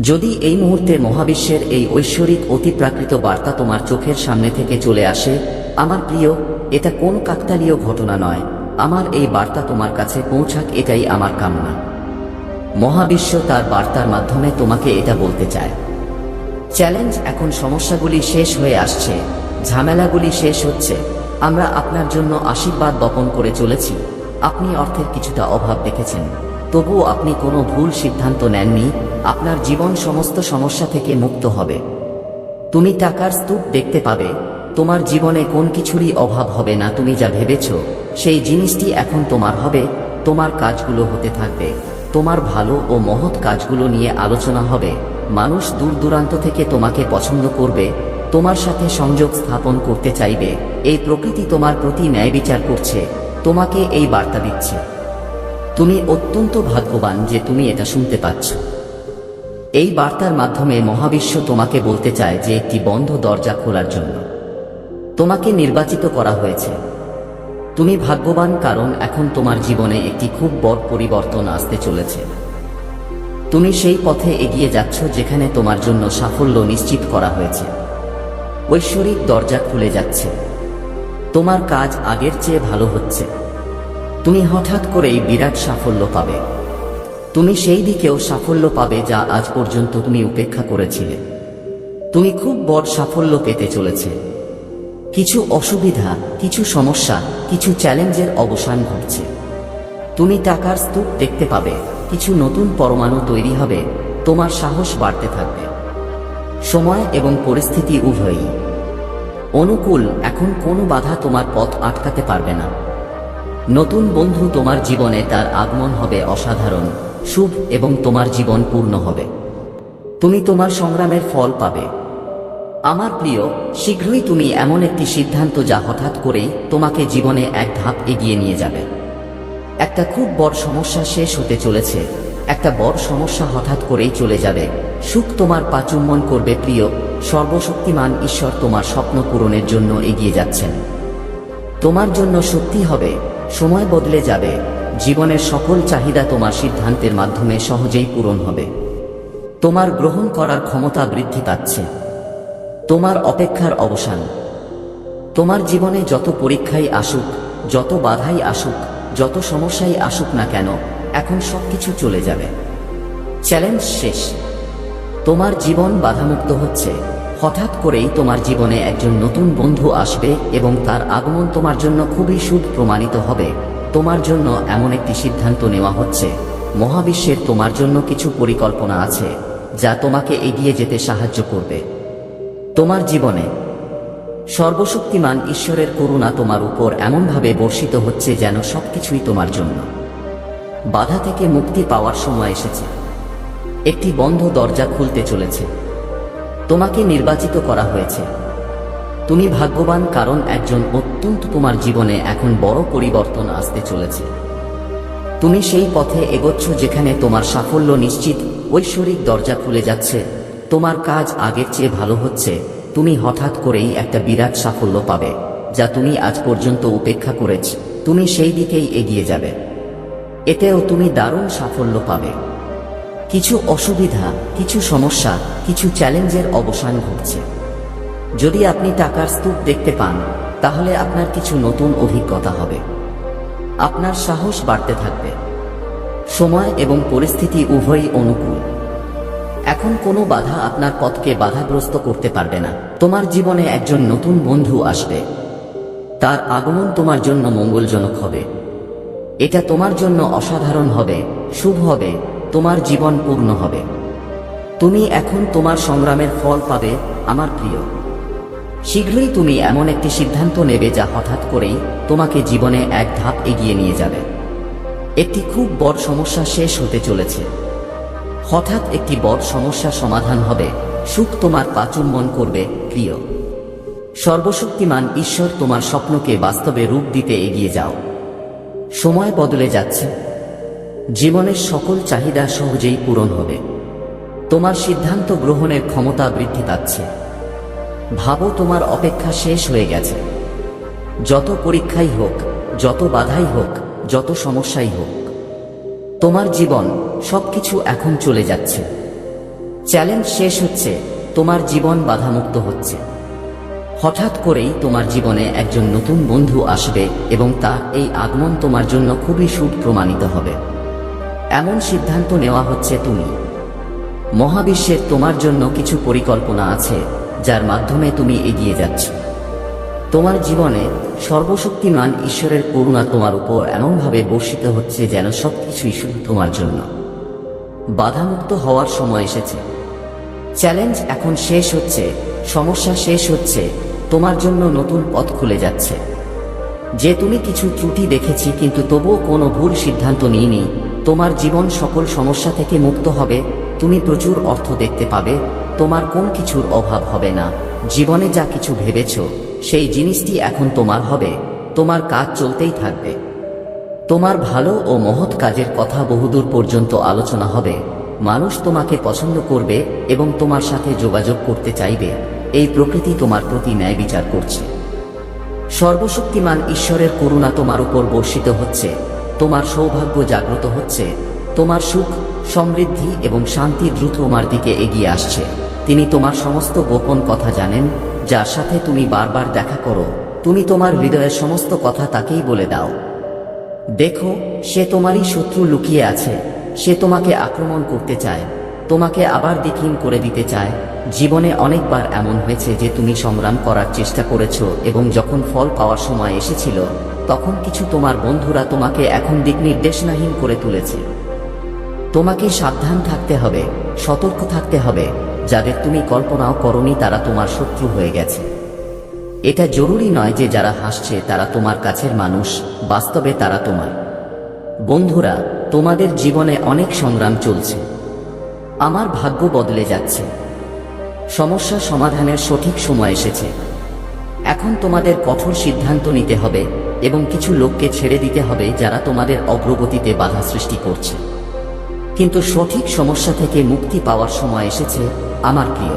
যদি এই মুহূর্তে মহাবিশ্বের এই ঐশ্বরিক, অতিপ্রাকৃত বার্তা তোমার চোখের সামনে থেকে চলে আসে, আমার প্রিয়, এটা কোন কাকতালীয় ঘটনা নয়। আমার এই বার্তা তোমার কাছে পৌঁছাক, এটাই আমার কামনা। মহাবিশ্ব তার বার্তার মাধ্যমে তোমাকে এটা বলতে চায়। চ্যালেঞ্জ, এখন সমস্যাগুলি শেষ হয়ে আসছে। ঝামেলাগুলি শেষ হচ্ছে। আমরা আপনার জন্য আশীর্বাদ বপন করে চলেছি। আপনি অর্থের কিছুটা অভাব দেখেছেন। তবুও আপনি কোনো ভুল সিদ্ধান্ত নেননি, আপনার জীবন সমস্ত সমস্যা থেকে মুক্ত হবে। তুমি টাকার স্তূপ দেখতে পাবে, তোমার জীবনে কোন কিছুরই অভাব হবে না, তুমি যা ভেবেছ, সেই জিনিসটি এখন তোমার হবে, তোমার কাজগুলো হতে থাকবে, তোমার ভালো ও মহৎ কাজগুলো নিয়ে আলোচনা হবে, মানুষ দূর দূরান্ত থেকে তোমাকে পছন্দ করবে, তোমার সাথে সংযোগ স্থাপন করতে চাইবে, এই প্রকৃতি তোমার প্রতি ন্যায় বিচার করছে, তোমাকে এই বার্তা দিচ্ছে। তুমি অত্যন্ত ভাগ্যবান যে তুমি এটা শুনতে পাচ্ছ। এই বার্তার মাধ্যমে মহাবিশ্ব তোমাকে বলতে চায় যে একটি বন্ধ দরজা খোলার জন্য। তোমাকে নির্বাচিত করা হয়েছে। তুমি ভাগ্যবান কারণ এখন তোমার জীবনে একটি খুব বড় পরিবর্তন আসতে চলেছে। তুমি সেই পথে এগিয়ে যাচ্ছ যেখানে তোমার জন্য সাফল্য নিশ্চিত করা হয়েছে। ঐশ্বরিক দরজা খুলে যাচ্ছে। তোমার কাজ আগের চেয়ে ভালো হচ্ছে। তুমি হঠাৎ করেই বিরাট সাফল্য পাবে। তুমি সেই দিকেও সাফল্য পাবে যা আজ পর্যন্ত তুমি উপেক্ষা করেছিলে। তুমি খুব বড় সাফল্য পেতে চলেছে। কিছু অসুবিধা, কিছু সমস্যা, কিছু চ্যালেঞ্জের অবসান ঘটছে। তুমি টাকার স্তূপ দেখতে পাবে, কিছু নতুন পরমাণু তৈরি হবে, তোমার সাহস বাড়তে থাকবে। সময় এবং পরিস্থিতি উভয়ই। অনুকূল, এখন কোনো বাধা তোমার পথ আটকাতে পারবে না। নতুন বন্ধু তোমার জীবনে তার আগমন হবে অসাধারণ, শুভ এবং তোমার জীবন পূর্ণ হবে। তুমি তোমার সংগ্রামের ফল পাবে। আমার প্রিয়, শীঘ্রই তুমি এমন একটি সিদ্ধান্ত যা হঠাৎ করেই তোমাকে জীবনে এক ধাপ এগিয়ে নিয়ে যাবে। একটা খুব বড় সমস্যা শেষ হতে চলেছে। একটা বড় সমস্যা হঠাৎ করেই চলে যাবে। সুখ তোমার পাচুম্বন করবে, প্রিয়, সর্বশক্তিমান ঈশ্বর তোমার স্বপ্ন পূরণের জন্য এগিয়ে যাচ্ছেন। তোমার জন্য সত্যি হবে। সময় বদলে যাবে। জীবনের সকল চাহিদা তোমার সিদ্ধান্তের মাধ্যমে সহজেই পূরণ হবে। তোমার গ্রহণ করার ক্ষমতা বৃদ্ধি পাচ্ছে। তোমার অপেক্ষার অবসান। তোমার জীবনে যত পরীক্ষাই আসুক, যত বাধাই আসুক, যত সমস্যাই আসুক না কেন, এখন সবকিছু চলে যাবে। চ্যালেঞ্জ শেষ। তোমার জীবন বাধামুক্ত হচ্ছে। হঠাৎ করেই তোমার জীবনে একজন নতুন বন্ধু আসবে এবং তার আগমন তোমার জন্য খুবই সুদ প্রমাণিত হবে। তোমার জন্য এমন একটি সিদ্ধান্ত নেওয়া হচ্ছে। মহাবিশ্বের তোমার জন্য কিছু পরিকল্পনা আছে, যা তোমাকে এগিয়ে যেতে সাহায্য করবে। তোমার জীবনে সর্বশক্তিমান ঈশ্বরের করুণা তোমার উপর এমনভাবে বর্ষিত হচ্ছে যেন সবকিছুই তোমার জন্য। বাধা থেকে মুক্তি পাওয়ার সময় এসেছে। একটি বন্ধ দরজা খুলতে চলেছে। তোমাকে নির্বাচিত করা হয়েছে। তুমি ভাগ্যবান কারণ একজন অত্যন্ত তোমার জীবনে এখন বড় পরিবর্তন আসতে চলেছে। তুমি সেই পথে এগোচ্ছ যেখানে তোমার সাফল্য নিশ্চিত ঐশ্বরিক দরজা খুলে যাচ্ছে। তোমার কাজ আগের চেয়ে ভালো হচ্ছে। তুমি হঠাৎ করেই একটা বিরাট সাফল্য পাবে, যা তুমি আজ পর্যন্ত উপেক্ষা করেছ। তুমি সেই দিকেই এগিয়ে যাবে। এতেও তুমি দারুণ সাফল্য পাবে। কিছু অসুবিধা, কিছু সমস্যা, কিছু চ্যালেঞ্জের অবসান ঘটছে। যদি আপনি টাকার স্তূপ দেখতে পান, তাহলে আপনার কিছু নতুন অভিজ্ঞতা হবে। আপনার সাহস বাড়তে থাকবে। সময় এবং পরিস্থিতি উভয়ই অনুকূল। এখন কোনো বাধা আপনার পথকে বাধাগ্রস্ত করতে পারবে না। তোমার জীবনে একজন নতুন বন্ধু আসবে। তার আগমন তোমার জন্য মঙ্গলজনক হবে। এটা তোমার জন্য অসাধারণ হবে, শুভ হবে। তোমার জীবন পূর্ণ হবে। তুমি এখন তোমার সংগ্রামের ফল পাবে, আমার প্রিয়। শীঘ্রই তুমি এমন একটি সিদ্ধান্ত নেবে যা হঠাৎ করেই তোমাকে জীবনে এক ধাপ এগিয়ে নিয়ে যাবে। একটি খুব বড় সমস্যা শেষ হতে চলেছে। হঠাৎ একটি বড় সমস্যা সমাধান হবে, সুখ তোমার পাচুম্বন করবে, প্রিয়। সর্বশক্তিমান ঈশ্বর তোমার স্বপ্নকে বাস্তবে রূপ দিতে এগিয়ে যাও। সময় বদলে যাচ্ছে। জীবনের সকল চাহিদা সহজেই পূরণ হবে। তোমার সিদ্ধান্ত গ্রহণের ক্ষমতা বৃদ্ধি পাচ্ছে। ভাবো তোমার অপেক্ষা শেষ হয়ে গেছে। যত পরীক্ষাই হোক, যত বাধাই হোক, যত সমস্যাই হোক, তোমার জীবন সবকিছু এখন চলে যাচ্ছে। চ্যালেঞ্জ শেষ হচ্ছে, তোমার জীবন বাধামুক্ত হচ্ছে। হঠাৎ করেই তোমার জীবনে একজন নতুন বন্ধু আসবে এবং তার এই আগমন তোমার জন্য খুবই সুখ প্রমাণিত হবে। এমন সিদ্ধান্ত নেওয়া হচ্ছে তুমি। মহাবিশ্বের তোমার জন্য কিছু পরিকল্পনা আছে, যার মাধ্যমে তুমি এগিয়ে যাচ্ছ। তোমার জীবনে সর্বশক্তিমান ঈশ্বরের করুণা তোমার উপর এমনভাবে বর্ষিত হচ্ছে যেন সবকিছুই শুধু তোমার জন্য। বাধামুক্ত হওয়ার সময় এসেছে। চ্যালেঞ্জ এখন শেষ হচ্ছে, সমস্যা শেষ হচ্ছে, তোমার জন্য নতুন পথ খুলে যাচ্ছে। যে তুমি কিছু ত্রুটি দেখেছি, কিন্তু তবুও কোনো ভুল সিদ্ধান্ত নিইনি তোমার জীবন সকল সমস্যা থেকে মুক্ত হবে, তুমি প্রচুর অর্থ দেখতে পাবে, তোমার কোন কিছুর অভাব হবে না। জীবনে যা কিছু ভেবেছ, সেই জিনিসটি এখন তোমার হবে, তোমার কাজ চলতেই থাকবে। তোমার ভালো ও মহৎ কাজের কথা বহুদূর পর্যন্ত আলোচনা হবে, মানুষ তোমাকে পছন্দ করবে এবং তোমার সাথে যোগাযোগ করতে চাইবে, এই প্রকৃতি তোমার প্রতি ন্যায় বিচার করছে। সর্বশক্তিমান ঈশ্বরের করুণা তোমার উপর বর্ষিত হচ্ছে তোমার সৌভাগ্য জাগ্রত হচ্ছে। তোমার সুখ, সমৃদ্ধি এবং শান্তি দ্রুত তোমার দিকে এগিয়ে আসছে। তিনি তোমার সমস্ত গোপন কথা জানেন, যার সাথে তুমি বারবার দেখা করো। তুমি তোমার হৃদয়ের সমস্ত কথা তাকেই বলে দাও। দেখো, সে তোমারই শত্রু লুকিয়ে আছে। সে তোমাকে আক্রমণ করতে চায়। তোমাকে আবার দিকহীন করে দিতে চায়। জীবনে অনেকবার এমন হয়েছে যে তুমি সংগ্রাম করার চেষ্টা করেছ এবং যখন ফল পাওয়ার সময় এসেছিল, তখন কিছু তোমার বন্ধুরা তোমাকে এখন দিক নির্দেশনাহীন করে তুলেছে। তোমাকে সাবধান থাকতে হবে, সতর্ক থাকতে হবে। যাদের তুমি কল্পনাও করনি তারা তোমার শত্রু হয়ে গেছে। এটা জরুরি নয় যে যারা হাসছে তারা তোমার কাছের মানুষ, বাস্তবে তারা তোমার। বন্ধুরা, তোমাদের জীবনে অনেক সংগ্রাম চলছে। আমার ভাগ্য বদলে যাচ্ছে। সমস্যা সমাধানের সঠিক সময় এসেছে। এখন তোমাদের কঠোর সিদ্ধান্ত নিতে হবে এবং কিছু লোককে ছেড়ে দিতে হবে যারা তোমাদের অগ্রগতিতে বাধা সৃষ্টি করছে। কিন্তু সঠিক সমস্যা থেকে মুক্তি পাওয়ার সময় এসেছে আমার প্রিয়।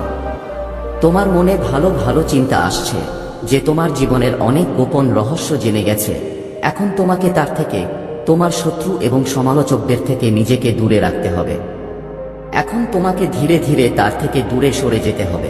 তোমার মনে ভালো ভালো চিন্তা আসছে যে তোমার জীবনের অনেক গোপন রহস্য জেনে গেছে। এখন তোমাকে তার থেকে, তোমার শত্রু এবং সমালোচকদের থেকে নিজেকে দূরে রাখতে হবে। এখন তোমাকে ধীরে ধীরে তার থেকে দূরে সরে যেতে হবে।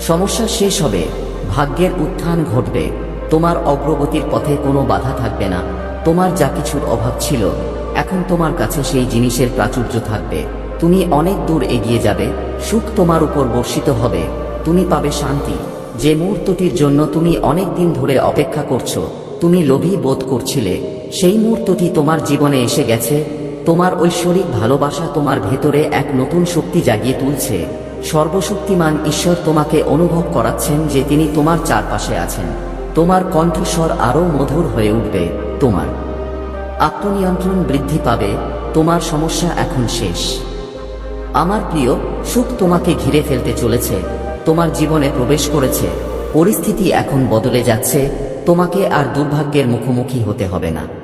সমস্যা শেষ হবে, ভাগ্যের উত্থান ঘটবে, তোমার অগ্রগতির পথে কোনো বাধা থাকবে না, তোমার যা কিছুর অভাব ছিল, এখন তোমার কাছে সেই জিনিসের প্রাচুর্য থাকবে। তুমি অনেক দূর এগিয়ে যাবে, সুখ তোমার উপর বর্ষিত হবে, তুমি পাবে শান্তি। যে মুহূর্তটির জন্য তুমি অনেক দিন ধরে অপেক্ষা করছ, তুমি লোভী বোধ করছিলে, সেই মুহূর্তটি তোমার জীবনে এসে গেছে তোমার ঐশ্বরিক ভালোবাসা তোমার ভেতরে এক নতুন শক্তি জাগিয়ে তুলছে। সর্বশক্তিমান ঈশ্বর তোমাকে অনুভব করাচ্ছেন যে তিনি তোমার চারপাশে আছেন। তোমার কণ্ঠস্বর আরও মধুর হয়ে উঠবে তোমার। আত্মনিয়ন্ত্রণ বৃদ্ধি পাবে, তোমার সমস্যা এখন শেষ। আমার প্রিয়, সুখ তোমাকে ঘিরে ফেলতে চলেছে, তোমার জীবনে প্রবেশ করেছে, পরিস্থিতি এখন বদলে যাচ্ছে, তোমাকে আর দুর্ভাগ্যের মুখোমুখি হতে হবে না।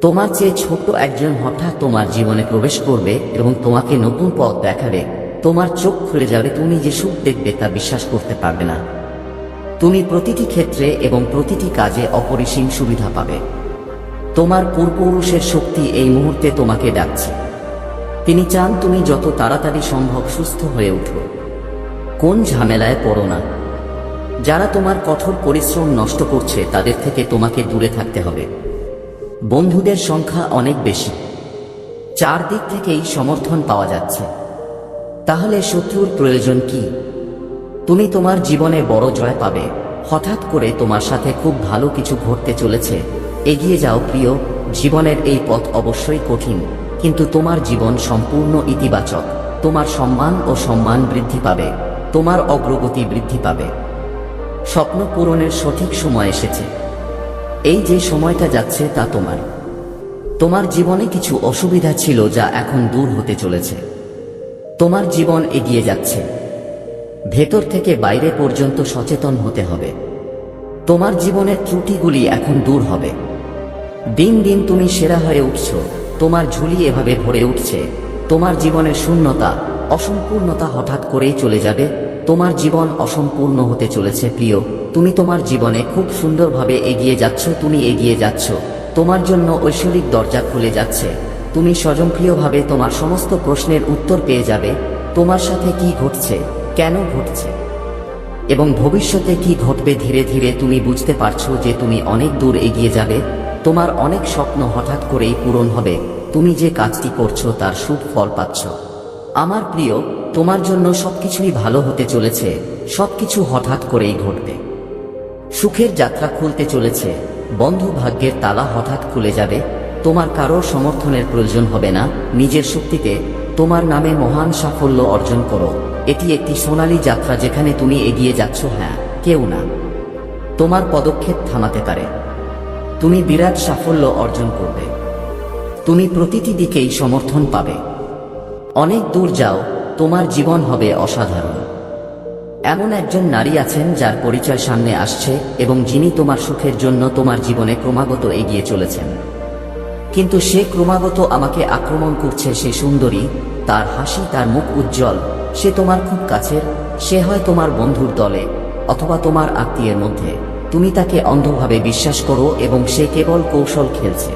তোমার চেয়ে ছোট একজন হঠাৎ তোমার জীবনে প্রবেশ করবে এবং তোমাকে নতুন পথ দেখাবে। তোমার চোখ খুলে যাবে, তুমি যে সুখ দেখবে তা বিশ্বাস করতে পারবে না। তুমি প্রতিটি ক্ষেত্রে এবং প্রতিটি কাজে অপরিসীম সুবিধা পাবে। তোমার পূর্বপুরুষের শক্তি এই মুহূর্তে তোমাকে ডাকছে। তিনি চান তুমি যত তাড়াতাড়ি সম্ভব সুস্থ হয়ে উঠো। কোন ঝামেলায় পড়ো না। যারা তোমার কঠোর পরিশ্রম নষ্ট করছে, তাদের থেকে তোমাকে দূরে থাকতে হবে। বন্ধুদের সংখ্যা অনেক বেশি। চারদিক থেকেই সমর্থন পাওয়া যাচ্ছে। তাহলে শত্রুর প্রয়োজন কি? তুমি তোমার জীবনে বড় জয় পাবে। হঠাৎ করে তোমার সাথে খুব ভালো কিছু ঘটতে চলেছে। এগিয়ে যাও প্রিয়, জীবনের এই পথ অবশ্যই কঠিন, কিন্তু তোমার জীবন সম্পূর্ণ ইতিবাচক। তোমার সম্মান ও সম্মান বৃদ্ধি পাবে। তোমার অগ্রগতি বৃদ্ধি পাবে। স্বপ্ন পূরণের সঠিক সময় এসেছে। এই যে সময়টা যাচ্ছে তা তোমার। তোমার জীবনে কিছু অসুবিধা ছিল যা এখন দূর হতে চলেছে। তোমার জীবন এগিয়ে যাচ্ছে। ভেতর থেকে বাইরে পর্যন্ত সচেতন হতে হবে। তোমার জীবনের ত্রুটিগুলি এখন দূর হবে। দিন দিন তুমি সেরা হয়ে উঠছ। তোমার ঝুলি এভাবে ভরে উঠছে। তোমার জীবনের শূন্যতা, অসম্পূর্ণতা হঠাৎ করেই চলে যাবে। তোমার জীবন অসম্পূর্ণ হতে চলেছে, প্রিয়। তুমি তোমার জীবনে খুব সুন্দরভাবে এগিয়ে যাচ্ছ, তুমি এগিয়ে যাচ্ছ। তোমার জন্য ঐশ্বরিক দরজা খুলে যাচ্ছে। তুমি স্বজনপ্রিয়ভাবে তোমার সমস্ত প্রশ্নের উত্তর পেয়ে যাবে, তোমার সাথে কি ঘটছে, কেন ঘটছে? এবং ভবিষ্যতে কি ঘটবে ধীরে ধীরে তুমি বুঝতে পারছ যে তুমি অনেক দূর এগিয়ে যাবে, তোমার অনেক স্বপ্ন হঠাৎ করেই পূরণ হবে, তুমি যে কাজটি করছ তার সুফ ফল পাচ্ছ। আমার প্রিয়, তোমার জন্য সবকিছুই ভালো হতে চলেছে, সবকিছু হঠাৎ করেই ঘটবে। সুখের যাত্রা খুলতে চলেছে। বন্ধ ভাগ্যের তালা হঠাৎ খুলে যাবে। তোমার কারোর সমর্থনের প্রয়োজন হবে না। নিজের শক্তিতে তোমার নামে মহান সাফল্য অর্জন করো। এটি একটি সোনালী যাত্রা যেখানে তুমি এগিয়ে যাচ্ছ। হ্যাঁ কেউ না। তোমার পদক্ষেপ থামাতে পারে। তুমি বিরাট সাফল্য অর্জন করবে। তুমি প্রতিটি দিকেই সমর্থন পাবে। অনেক দূর যাও, তোমার জীবন হবে অসাধারণ। এমন একজন নারী আছেন যার পরিচয় সামনে আসছে এবং যিনি তোমার সুখের জন্য তোমার জীবনে ক্রমাগত এগিয়ে চলেছেন। কিন্তু সে ক্রমাগত আমাকে আক্রমণ করছে সে সুন্দরী, তার হাসি, তার মুখ উজ্জ্বল, সে তোমার খুব কাছের, সে হয় তোমার বন্ধুর দলে, অথবা তোমার আত্মীয়ের মধ্যে। তুমি তাকে অন্ধভাবে বিশ্বাস করো এবং সে কেবল কৌশল খেলছে।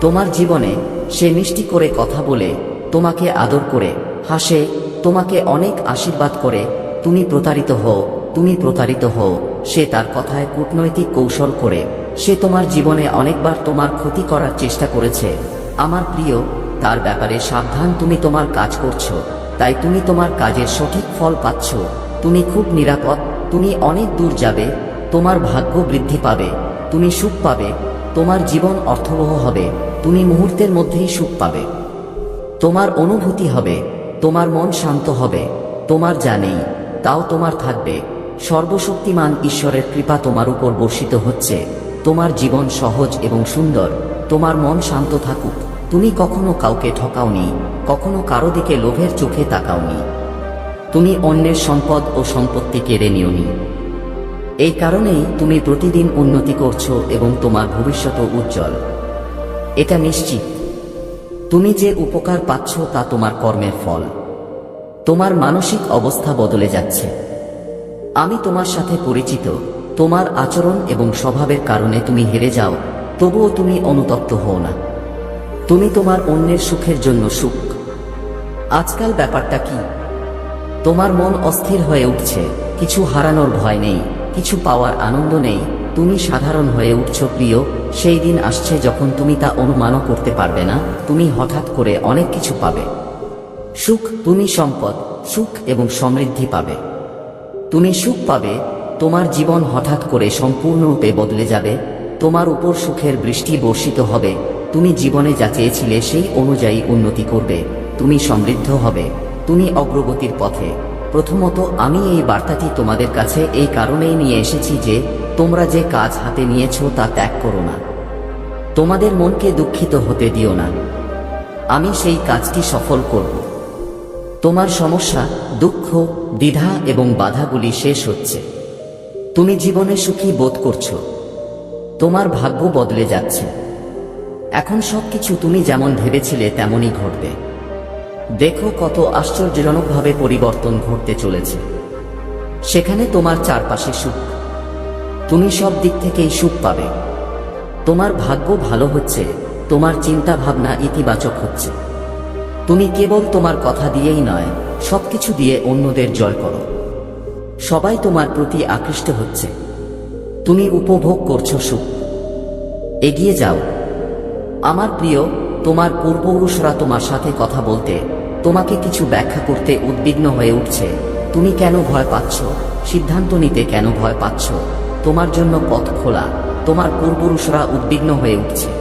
তোমার জীবনে সে মিষ্টি করে কথা বলে, তোমাকে আদর করে, হাসে, তোমাকে অনেক আশীর্বাদ করে তুমি প্রতারিত হও, তুমি প্রতারিত হও। সে তার কথায় কূটনৈতিক কৌশল করে। সে তোমার জীবনে অনেকবার তোমার ক্ষতি করার চেষ্টা করেছে। আমার প্রিয়, তার ব্যাপারে সাবধান তুমি তোমার কাজ করছ। তাই তুমি তোমার কাজের সঠিক ফল পাচ্ছ। তুমি খুব নিরাপদ, তুমি অনেক দূর যাবে। তোমার ভাগ্য বৃদ্ধি পাবে। তুমি সুখ পাবে। তোমার জীবন অর্থবহ হবে। তুমি মুহূর্তের মধ্যেই সুখ পাবে। তোমার অনুভূতি হবে। তোমার মন শান্ত হবে। তোমার যা নেই। তাও তোমার থাকবে। সর্বশক্তিমান ঈশ্বরের কৃপা তোমার উপর বর্ষিত হচ্ছে। তোমার জীবন সহজ এবং সুন্দর। তোমার মন শান্ত থাকুক। তুমি কখনো কাউকে ঠকাওনি। কখনো কারও দিকে লোভের চোখে তাকাওনি। তুমি অন্যের সম্পদ ও সম্পত্তি কেড়ে নিওনি। এই কারণেই তুমি প্রতিদিন উন্নতি করছ এবং তোমার ভবিষ্যৎ উজ্জ্বল। এটা নিশ্চিত। তুমি যে উপকার পাচ্ছ তা তোমার কর্মের ফল। তোমার মানসিক অবস্থা বদলে যাচ্ছে। আমি তোমার সাথে পরিচিত, তোমার আচরণ এবং স্বভাবের কারণে তুমি হেরে যাও, তবুও তুমি অনুতপ্ত হও না। তুমি তোমার অন্যের সুখের জন্য সুখ। আজকাল ব্যাপারটা কি? তোমার মন অস্থির হয়ে উঠছে, কিছু হারানোর ভয় নেই, কিছু পাওয়ার আনন্দ নেই, তুমি সাধারণ হয়ে উঠছ প্রিয়, সেই দিন আসছে যখন তুমি তা অনুমানও করতে পারবে না, তুমি হঠাৎ করে অনেক কিছু পাবে। সুখ তুমি সম্পদ, সুখ এবং সমৃদ্ধি পাবে। তুমি সুখ পাবে, তোমার জীবন হঠাৎ করে সম্পূর্ণরূপে বদলে যাবে, তোমার উপর সুখের বৃষ্টি বর্ষিত হবে, তুমি জীবনে যা চেয়েছিলে সেই অনুযায়ী উন্নতি করবে, তুমি সমৃদ্ধ হবে, তুমি অগ্রগতির পথে। প্রথমত আমি এই বার্তাটি তোমাদের কাছে এই কারণেই নিয়ে এসেছি যে, তোমরা যে কাজ হাতে নিয়েছ তা ত্যাগ করো না। তোমাদের মনকে দুঃখিত হতে দিও না। আমি সেই কাজটি সফল করব। তোমার সমস্যা, দুঃখ, দ্বিধা এবং বাধাগুলি শেষ হচ্ছে। তুমি জীবনে সুখী বোধ করছ। তোমার ভাগ্য বদলে যাচ্ছে। এখন সবকিছু তুমি যেমন ভেবেছিলে, তেমনই ঘটবে। দেখো কত আশ্চর্যজনকভাবে পরিবর্তন ঘটতে চলেছে। সেখানে তোমার চারপাশে সুখ। তুমি সব দিক থেকেই সুখ পাবে। তোমার ভাগ্য ভালো হচ্ছে, তোমার চিন্তা ভাবনা ইতিবাচক হচ্ছে। তুমি কেবল তোমার কথা দিয়েই নয়, সবকিছু দিয়ে অন্যদের জয় করো। সবাই তোমার প্রতি আকৃষ্ট হচ্ছে। তুমি উপভোগ করছ সুখ। এগিয়ে যাও। আমার প্রিয়, তোমার পূর্বপুরুষরা তোমার সাথে কথা বলতে, তোমাকে কিছু ব্যাখ্যা করতে উদ্বিগ্ন হয়ে উঠছে। তুমি কেন ভয় পাচ্ছ? সিদ্ধান্ত নিতে কেন ভয় পাচ্ছ? তোমার জন্য পথ খোলা। তোমার পূর্বপুরুষরা উদ্বিগ্ন হয়ে উঠছে।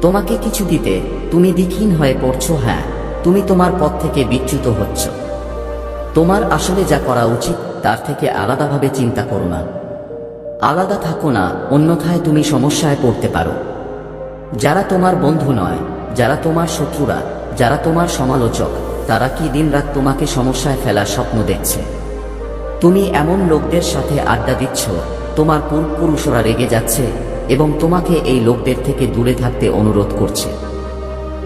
তোমাকে কিছু দিতে তুমি দিকহীন হয়ে পড়ছো হ্যাঁ তুমি তোমার পথ থেকে বিচ্যুত হচ্ছ। তোমার আসলে যা করা উচিত, তার থেকে আলাদাভাবে চিন্তা করো না। আলাদা থাকো না, অন্যথায় তুমি সমস্যায় পড়তে পারো। যারা তোমার বন্ধু নয়, যারা তোমার শত্রুরা, যারা তোমার সমালোচক, তারা কি দিনরাত তোমাকে সমস্যায় ফেলার স্বপ্ন দেখছে? তুমি এমন লোকদের সাথে আড্ডা দিচ্ছ, তোমার পূর্বপুরুষরা রেগে যাচ্ছে এবং তোমাকে এই লোকদের থেকে দূরে থাকতে অনুরোধ করছে।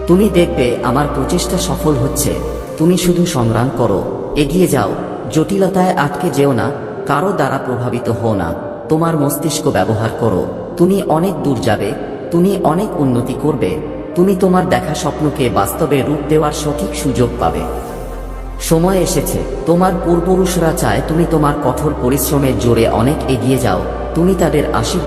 তুমি দেখবে আমার প্রচেষ্টা সফল হচ্ছে। তুমি শুধু সংগ্রাম করো। এগিয়ে যাও। জটিলতায় আটকে যেও না। কারও দ্বারা প্রভাবিত হও না। তোমার মস্তিষ্ক ব্যবহার করো। তুমি অনেক দূর যাবে। তুমি অনেক উন্নতি করবে। তুমি তোমার দেখা স্বপ্নকে বাস্তবে রূপ দেওয়ার সঠিক সুযোগ পাবে। সময় এসেছে। তোমার পূর্বপুরুষরা চায় তুমি তোমার কঠোর পরিশ্রমের জোরে অনেক এগিয়ে যাও। তুমি তাদের আশীর্বাদ